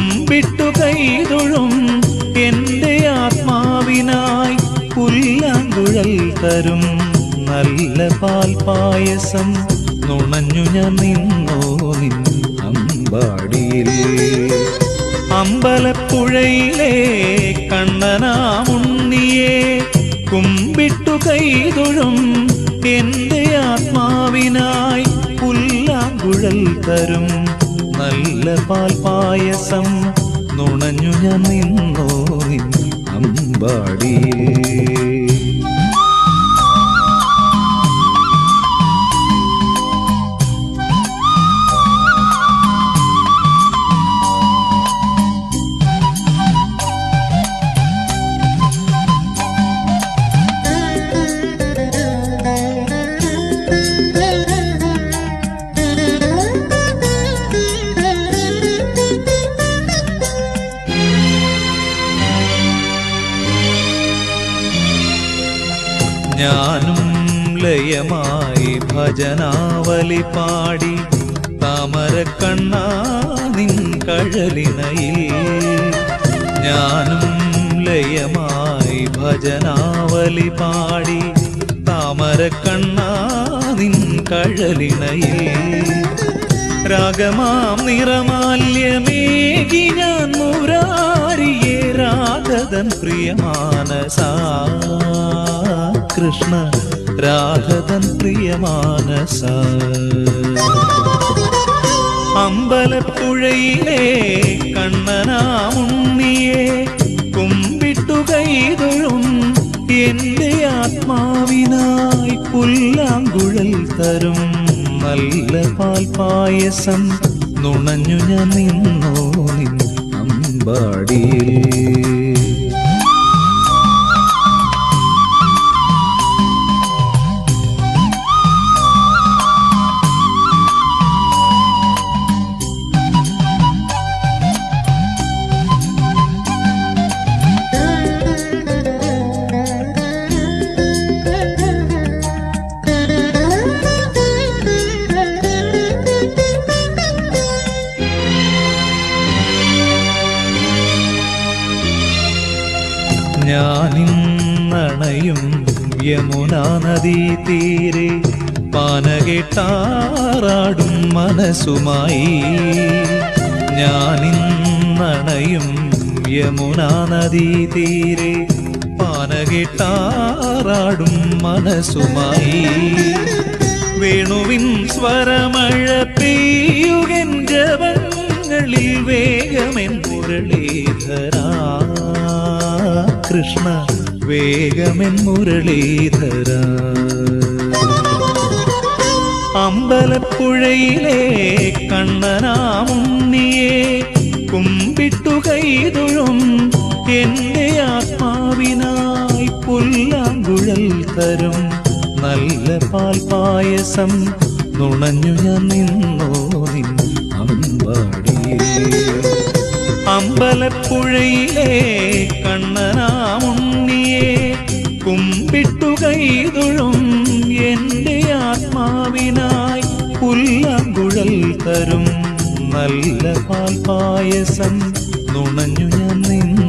കുമ്പിട്ടു കൈതൊഴും എന്റെ ആത്മാവിനായി പുല്ലാങ്കുഴൽ തരും നല്ല പാൽ പായസം നുണഞ്ഞു ഞാൻ നിന്നോ നിൻ അമ്പാടിയിൽ. അമ്പലപ്പുഴയിലെ കണ്ണനാമുണ്ണിയെ കുമ്പിട്ടു കൈതൊഴും എന്റെ ആത്മാവിനായി പുല്ലാങ്കുഴൽ തരും നല്ല പാൽ പായസം നുണഞ്ഞു ഞാൻ നിന്നോ നിൻ ഞാനും ലയമായി ഭജനാവലി പാടി താമര കണ്ണാ നിൻ കഴലിനയിൽ ഞാനും ലയമായി ഭജനാവലി പാടി താമര കണ്ണാ നിൻ കഴലിനയിൽ രാഗമാം നിറമാല്യമേകി ഞാൻ മുരാരിയെ രാഗതൻ പ്രിയമാനസ. കൃഷ്ണ രാധതൻ പ്രിയമാനസ. അമ്പലപ്പുഴയിലെ കണ്ണനാമുണ്ണിയെ കുമ്പിട്ടു കൈതൊഴും എന്റെ ആത്മാവിനായി പുല്ലാങ്കുഴൽ തരും നല്ല പാൽ പായസം നുണഞ്ഞു ഞാൻ നിന്നോ നിൻ അമ്പാടിയിൽ. ഞാനിന്നണയും യമുനാ നദീ തീരെ പാനകെട്ടാറാടും മനസ്സുമായി. ഞാനിന്നണയും യമുനാ നദീ തീരെ പാനകെട്ടാറാടും മനസ്സുമായി. വേണുവിൻ സ്വരമഴ പെയ്യുകൻ ജപങ്ങളിൽ വേഗമെൻ മുരളീധരാ. കൃഷ്ണ വേഗമെൻ മുരളീധര. അമ്പലപ്പുഴയിലെ കണ്ണനാമുണ്ണിയെ കുമ്പിട്ടു കൈതൊഴും എന്റെ ആത്മാവിനായി പുല്ലാങ്കുഴൽ തരും നല്ല പാൽ പായസം നുണഞ്ഞു ഞാൻ നിന്നോ നിൻ അമ്പാടിയിൽ. അമ്പലപ്പുഴയിലെ കണ്ണനാമുണ്ണിയെ കുമ്പിട്ടു കൈതൊഴും എന്റെ ആത്മാവിനായി പുല്ലങ്കുഴൽ തരും നല്ല പാൽ പായസം നുണഞ്ഞു ഞാൻ നിൻ